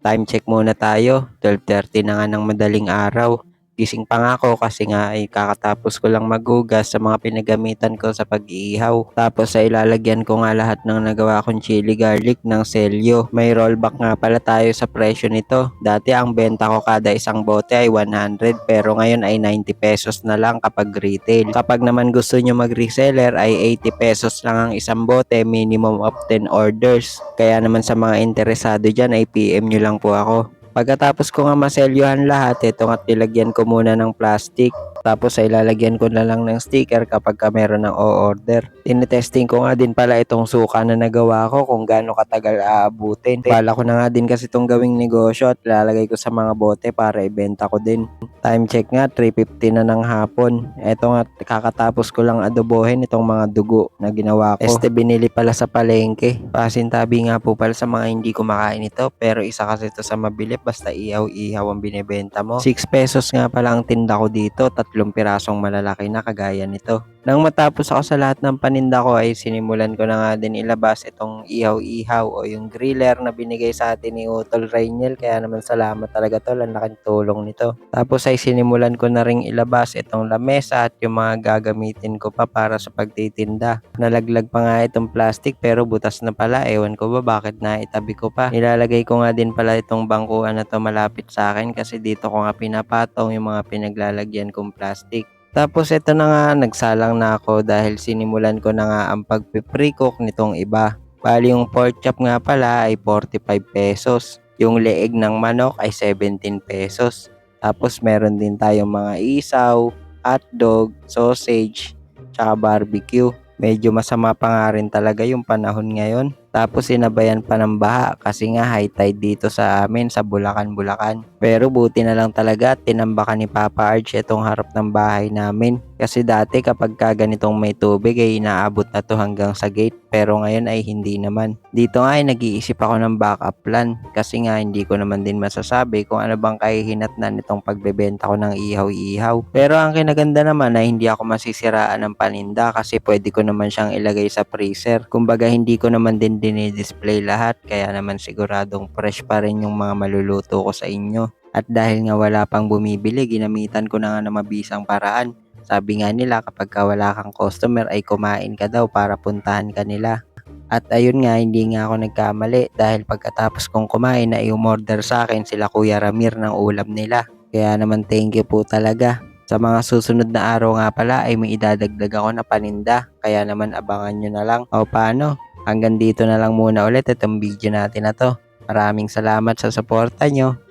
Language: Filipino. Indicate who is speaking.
Speaker 1: Time check muna tayo. 12.30 na nga ng madaling araw. Gising pa nga ako kasi nga ay kakatapos ko lang magugas sa mga pinagamitan ko sa pag-iihaw. Tapos ay ilalagyan ko nga lahat ng nagawa kong chili garlic ng selyo. May rollback nga pala tayo sa presyo nito. Dati ang benta ko kada isang bote ay 100 pero ngayon ay 90 pesos na lang kapag retail. Kapag naman gusto nyo mag-reseller ay 80 pesos lang ang isang bote minimum of 10 orders. Kaya naman sa mga interesado dyan ay PM nyo lang po ako. Pagkatapos ko nga maselyuhan lahat, ito nga nilagyan ko muna ng plastic. Tapos ay lalagyan ko na lang ng sticker kapag ka meron ng o-order. Tinetesting ko nga din pala itong suka na nagawa ko kung gaano katagal aabutin. Bala ko na nga din kasi itong gawing negosyo at lalagay ko sa mga bote para ibenta ko din. Time check nga, 3.50 na ng hapon. Ito nga, kakatapos ko lang adobohin itong mga dugo na ginawa ko. Este, binili pala sa palengke. Pasintabi nga po pala sa mga hindi kumakain ito. Pero isa kasi ito sa mabili basta ihaw-ihaw ang binibenta mo. 6 pesos nga pala ang tinda ko dito. Tatlong pirasong malalaki na kagaya nito. Nang matapos ako sa lahat ng paninda ko ay sinimulan ko na nga din ilabas itong ihaw-ihaw o yung griller na binigay sa atin ni Utol Rainiel. Kaya naman salamat talaga tol, ang laking tulong nito. Tapos ay sinimulan ko na ring ilabas itong lamesa at yung mga gagamitin ko pa para sa pagtitinda. Nalaglag pa nga itong plastic pero butas na pala. Ewan ko ba bakit na itabi ko pa. Nilalagay ko nga din pala itong bangkuan na to malapit sa akin kasi dito ko nga pinapatong yung mga pinaglalagyan kong plastic. Tapos ito na nga, nagsalang na ako dahil sinimulan ko na nga ang pagpiprecook nitong iba. Bali yung pork chop nga pala ay 45 pesos. Yung leeg ng manok ay 17 pesos. Tapos meron din tayong mga isaw, hotdog, sausage, tsaka barbecue. Medyo masama pa nga rin talaga yung panahon ngayon. Tapos sinabayan pa ng baha kasi nga high tide dito sa amin sa Bulacan, Bulacan. Pero buti na lang talaga tinambakan ni Papa Arch itong harap ng bahay namin. Kasi dati kapag ka ganitong may tubig ay inaabot na to hanggang sa gate pero ngayon ay hindi naman. Dito nga ay nag-iisip ako ng backup plan kasi nga hindi ko naman din masasabi kung ano bang kahihinatnan nitong pagbebenta ko ng ihaw-ihaw. Pero ang kinaganda naman ay hindi ako masisiraan ng paninda kasi pwede ko naman siyang ilagay sa freezer. Kumbaga hindi ko naman din dinidisplay lahat kaya naman siguradong fresh pa rin yung mga maluluto ko sa inyo. At dahil nga wala pang bumibili, ginamitan ko na nga ng mabisang paraan. Sabi nga nila kapag ka wala kang customer ay kumain ka daw para puntahan ka nila. At ayun nga, hindi nga ako nagkamali dahil pagkatapos kong kumain na i-order sa akin sila Kuya Ramir ng ulam nila. Kaya naman thank you po talaga. Sa mga susunod na araw nga pala ay may idadagdag ako na paninda. Kaya naman abangan nyo na lang. O paano? Hanggang dito na lang muna ulit itong video natin na to. Maraming salamat sa suporta nyo.